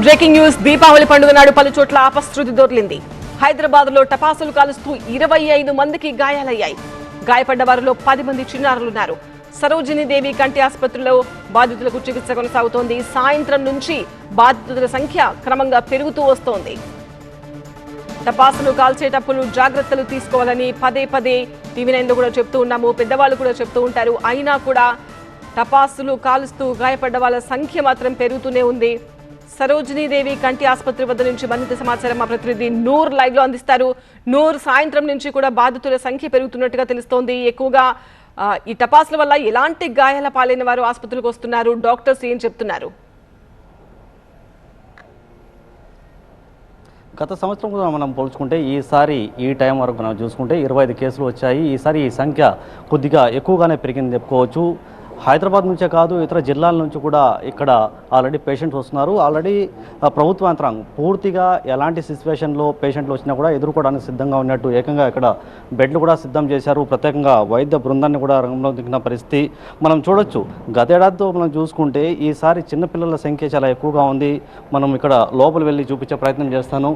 Breaking news. Deepavali పండుగ నాడు పలు చోట్ల అపశృతి దొర్లింది. హైదరాబాద్లో టపాసులు కాలుస్తూ ఇరవై ఐదు మందికి గాయాలయ్యాయి. గాయపడ్డ వారిలో పది మంది చిన్నారులున్నారు. సరోజిని దేవి కంటి ఆసుపత్రిలో బాధితులకు చికిత్స కొనసాగుతోంది. సాయంత్రం నుంచి బాధితుల సంఖ్య క్రమంగా పెరుగుతూ వస్తోంది. టపాసులు కాల్చేటప్పుడు జాగ్రత్తలు తీసుకోవాలని పదే పదే టీవీ నైన్లో కూడా చెప్తూ ఉన్నాము. పెద్దవాళ్ళు కూడా చెప్తూ ఉంటారు. అయినా కూడా టపాసులు కాలుస్తూ గాయపడ్డ వాళ్ళ సంఖ్య మాత్రం పెరుగుతూనే ఉంది. సరోజినీదేవి కంటి ఆసుపత్రి వద్ద నుంచి మరింత సమాచారం మా ప్రతినిధి నూర్ లైవ్లో అందిస్తారు. నూర్ సాయంత్రం నుంచి కూడా బాధితుల సంఖ్య పెరుగుతున్నట్టుగా తెలుస్తోంది. ఎక్కువగా ఈ టపాసుల వల్ల ఎలాంటి గాయాల పాలైన వారు ఆసుపత్రికి వస్తున్నారు. డాక్టర్స్ ఏం చెప్తున్నారు. గత సంవత్సరం కూడా మనం పోల్చుకుంటే ఈసారి ఈ టైం వరకు మనం చూసుకుంటే ఇరవై ఐదు కేసులు వచ్చాయి. ఈసారి ఈ సంఖ్య కొద్దిగా ఎక్కువగానే పెరిగింది చెప్పుకోవచ్చు. హైదరాబాద్ నుంచే కాదు ఇతర జిల్లాల నుంచి కూడా ఇక్కడ ఆల్రెడీ పేషెంట్స్ వస్తున్నారు. ఆల్రెడీ ప్రభుత్వ యంత్రాంగం పూర్తిగా ఎలాంటి సిచ్యువేషన్లో పేషెంట్లు వచ్చినా కూడా ఎదుర్కోవడానికి సిద్ధంగా ఉన్నట్టు ఏకంగా ఇక్కడ బెడ్లు కూడా సిద్ధం చేశారు. ప్రత్యేకంగా వైద్య బృందాన్ని కూడా రంగంలో దిగిన పరిస్థితి మనం చూడొచ్చు. గతేడాదితో మనం చూసుకుంటే ఈసారి చిన్నపిల్లల సంఖ్య చాలా ఎక్కువగా ఉంది. మనం ఇక్కడ లోపల వెళ్ళి చూపించే ప్రయత్నం చేస్తాను.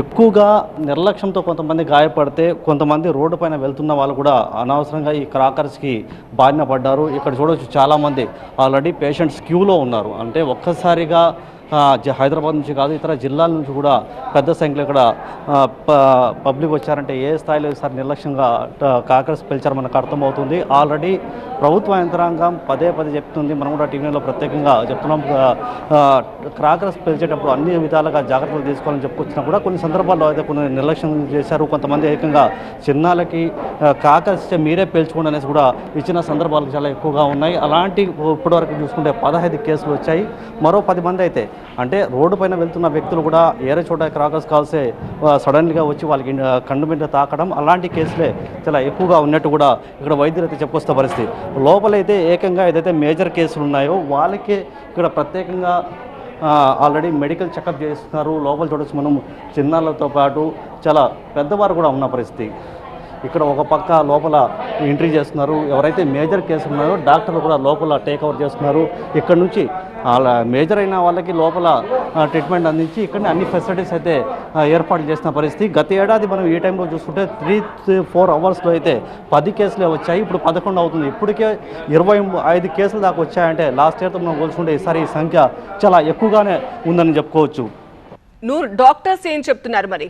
ఎక్కువగా నిర్లక్ష్యంతో కొంతమంది గాయపడితే కొంతమంది రోడ్డు పైన వెళ్తున్న వాళ్ళు కూడా అనవసరంగా ఈ క్రాకర్స్కి బారిన పడ్డారు. ఇక్కడ చూడవచ్చు చాలామంది ఆల్రెడీ పేషెంట్స్ క్యూలో ఉన్నారు. అంటే ఒక్కసారిగా హైదరాబాద్ నుంచి కాదు ఇతర జిల్లాల నుంచి కూడా పెద్ద సంఖ్యలో ఇక్కడ ప- పబ్లిక్ వచ్చారంటే ఏ స్థాయిలో ఈసారి నిర్లక్ష్యంగా ట- కాకరస్ పిలిచారు మనకు అర్థమవుతుంది. ఆల్రెడీ ప్రభుత్వ యంత్రాంగం పదే పదే చెప్తుంది. మనం కూడా టీవీలో ప్రత్యేకంగా చెప్తున్నాం. ఆ, పిలిచేటప్పుడు అన్ని విధాలుగా జాగ్రత్తలు తీసుకోవాలని చెప్పుకొచ్చినా కూడా కొన్ని సందర్భాల్లో అయితే కొన్ని నిర్లక్ష్యం చేశారు. కొంతమంది ఏకంగా చిన్నాలకి ఆ, మీరే పేల్చుకోండి అనేసి కూడా ఇచ్చిన సందర్భాలు చాలా ఎక్కువగా ఉన్నాయి. అలాంటి ఇప్పటివరకు చూసుకుంటే పదహైదు కేసులు వచ్చాయి. మరో పది మంది అయితే అంటే రోడ్డు పైన వెళ్తున్న వ్యక్తులు కూడా ఏరే చోట క్రాకర్స్ కాల్సే సడన్గా వచ్చి వాళ్ళకి కండు మీద తాకడం అలాంటి కేసులే చాలా ఎక్కువగా ఉన్నట్టు కూడా ఇక్కడ వైద్యులు అయితే చెప్పుకొస్తే పరిస్థితి. లోపలైతే ఏకంగా ఏదైతే మేజర్ కేసులు ఉన్నాయో వాళ్ళకే ఇక్కడ ప్రత్యేకంగా ఆల్రెడీ మెడికల్ చెకప్ చేస్తున్నారు. లోపల చూడొచ్చు మనం చిన్నారులతో పాటు చాలా పెద్దవారు కూడా ఉన్న పరిస్థితి. ఇక్కడ ఒక పక్క లోపల ఎంట్రీ చేస్తున్నారు. ఎవరైతే మేజర్ కేసులు ఉన్నారో డాక్టర్లు కూడా లోపల టేక్ ఓవర్ చేస్తున్నారు. ఇక్కడ నుంచి మేజర్ అయిన వాళ్ళకి లోపల ట్రీట్మెంట్ అందించి ఇక్కడ అన్ని ఫెసిలిటీస్ అయితే ఏర్పాటు చేసిన పరిస్థితి. గత ఏడాది మనం ఈ టైంలో చూసుకుంటే త్రీ ఫోర్ అవర్స్లో అయితే పది కేసులే వచ్చాయి. ఇప్పుడు పదకొండు అవుతుంది. ఇప్పటికే ఇరవై ఐదు కేసులు దాకా వచ్చాయంటే లాస్ట్ ఇయర్తో మనం పోల్చుకుంటే ఈసారి ఈ సంఖ్య చాలా ఎక్కువగానే ఉందని చెప్పుకోవచ్చు. నూరు డాక్టర్స్ ఏం చెప్తున్నారు మరి?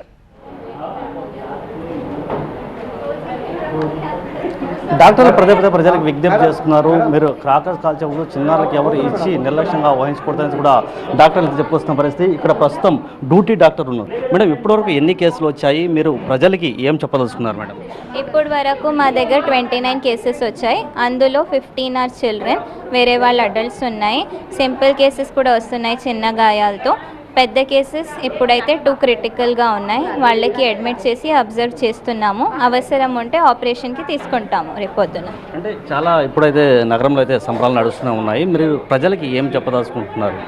డాక్టర్లు పదే పదే ప్రజలకు విజ్ఞప్తి చేస్తున్నారు. మీరు క్రాకర్స్ కాల్చేప్పుడు చిన్నారులకు ఎవరు ఇచ్చి నిర్లక్ష్యంగా వహించకూడదని కూడా డాక్టర్లు చెప్పుకొస్తున్న పరిస్థితి. ఇక్కడ ప్రస్తుతం డ్యూటీ డాక్టర్ ఉన్నారు. మేడం ఇప్పటివరకు ఎన్ని కేసులు వచ్చాయి? మీరు ప్రజలకి ఏం చెప్పదలుచుకున్నారు మేడం? ఇప్పటి వరకు మా దగ్గర ట్వంటీ నైన్ కేసెస్ వచ్చాయి. అందులో ఫిఫ్టీన్ ఆర్ చిల్డ్రన్ వేరే వాళ్ళ అడల్ట్స్ ఉన్నాయి. సింపుల్ కేసెస్ కూడా వస్తున్నాయి చిన్న గాయాలతో. పెద్ద కేసెస్ ఇప్పుడైతే టూ క్రిటికల్గా ఉన్నాయి. వాళ్ళకి అడ్మిట్ చేసి అబ్జర్వ్ చేస్తున్నాము. అవసరం ఉంటే ఆపరేషన్కి తీసుకుంటాము రేపొద్దున అంటే చాలా ఇప్పుడైతే నగరంలో అయితే సంబరాలు నడుస్తూనే ఉన్నాయి. మీరు ప్రజలకి ఏం చెప్పదలుచుకుంటున్నారు?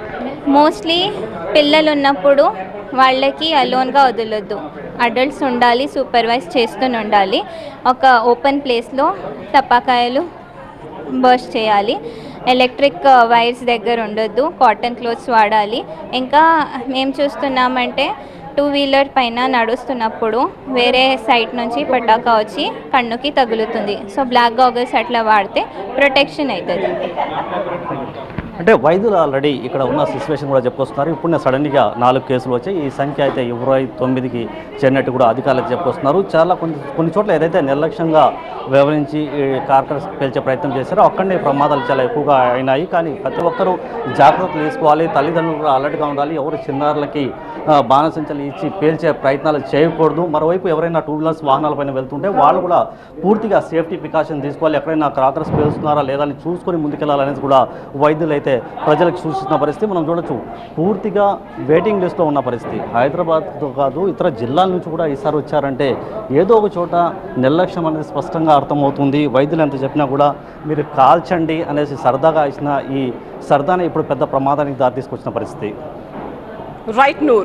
మోస్ట్లీ పిల్లలు ఉన్నప్పుడు వాళ్ళకి అలోన్గా వదలొద్దు. అడల్ట్స్ ఉండాలి సూపర్వైజ్ చేస్తూనే ఉండాలి. ఒక ఓపెన్ ప్లేస్లో టపాకాయలు బర్స్ట్ చేయాలి. ఎలక్ట్రిక్ వైర్స్ దగ్గర ఉండొద్దు కాటన్ క్లోత్స్ వాడాలి. ఇంకా మేము చూస్తున్నామంటే టూ వీలర్ పైన నడుస్తున్నప్పుడు వేరే సైడ్ నుంచి పటాకా వచ్చి కన్నుకి తగులుతుంది. సో బ్లాక్ గాగుల్స్ అట్లా వాడితే ప్రొటెక్షన్ అవుతుంది అంటే వైద్యులు ఆల్రెడీ ఇక్కడ ఉన్న సిచ్యువేషన్ కూడా చెప్పుకొస్తున్నారు. ఇప్పుడు సడన్గా నాలుగు కేసులు వచ్చాయి. ఈ సంఖ్య అయితే ఇరవై తొమ్మిదికి చేరినట్టు కూడా అధికారులకు చెప్పుకొస్తున్నారు. చాలా కొన్ని కొన్ని చోట్ల ఏదైతే నిర్లక్ష్యంగా వ్యవహరించి ఈ కార్కర్స్ పేల్చే ప్రయత్నం చేశారో అక్కడనే ప్రమాదాలు చాలా ఎక్కువగా అయినాయి. కానీ ప్రతి ఒక్కరూ జాగ్రత్తలు తీసుకోవాలి. తల్లిదండ్రులు కూడా అలర్ట్గా ఉండాలి. ఎవరు చిన్నారులకి బాణసంచలు ఇచ్చి పేల్చే ప్రయత్నాలు చేయకూడదు. మరోవైపు ఎవరైనా టూ వీలర్స్ వాహనాలపైన వెళ్తుంటే వాళ్ళు కూడా పూర్తిగా సేఫ్టీ ప్రికాషన్ తీసుకోవాలి. ఎక్కడైనా క్రాకర్స్ పేలుస్తున్నారా లేదా అని చూసుకొని ముందుకెళ్ళాలనేది కూడా వైద్యులు అయితే ప్రజలకు సూచిస్తున్న పరిస్థితి. మనం చూడొచ్చు పూర్తిగా వెయిటింగ్ లిస్ట్లో ఉన్న పరిస్థితి. హైదరాబాద్తో కాదు ఇతర జిల్లాల నుంచి కూడా ఈసారి వచ్చారంటే ఏదో ఒక చోట నిర్లక్ష్యం అనేది స్పష్టంగా అర్థమవుతుంది. వైద్యులు ఎంత చెప్పినా కూడా మీరు కాల్చండి అనేసి సరదాగా ఇచ్చిన ఈ సరదానే ఇప్పుడు పెద్ద ప్రమాదానికి దారి తీసుకొచ్చిన పరిస్థితి. రైట్ నూర్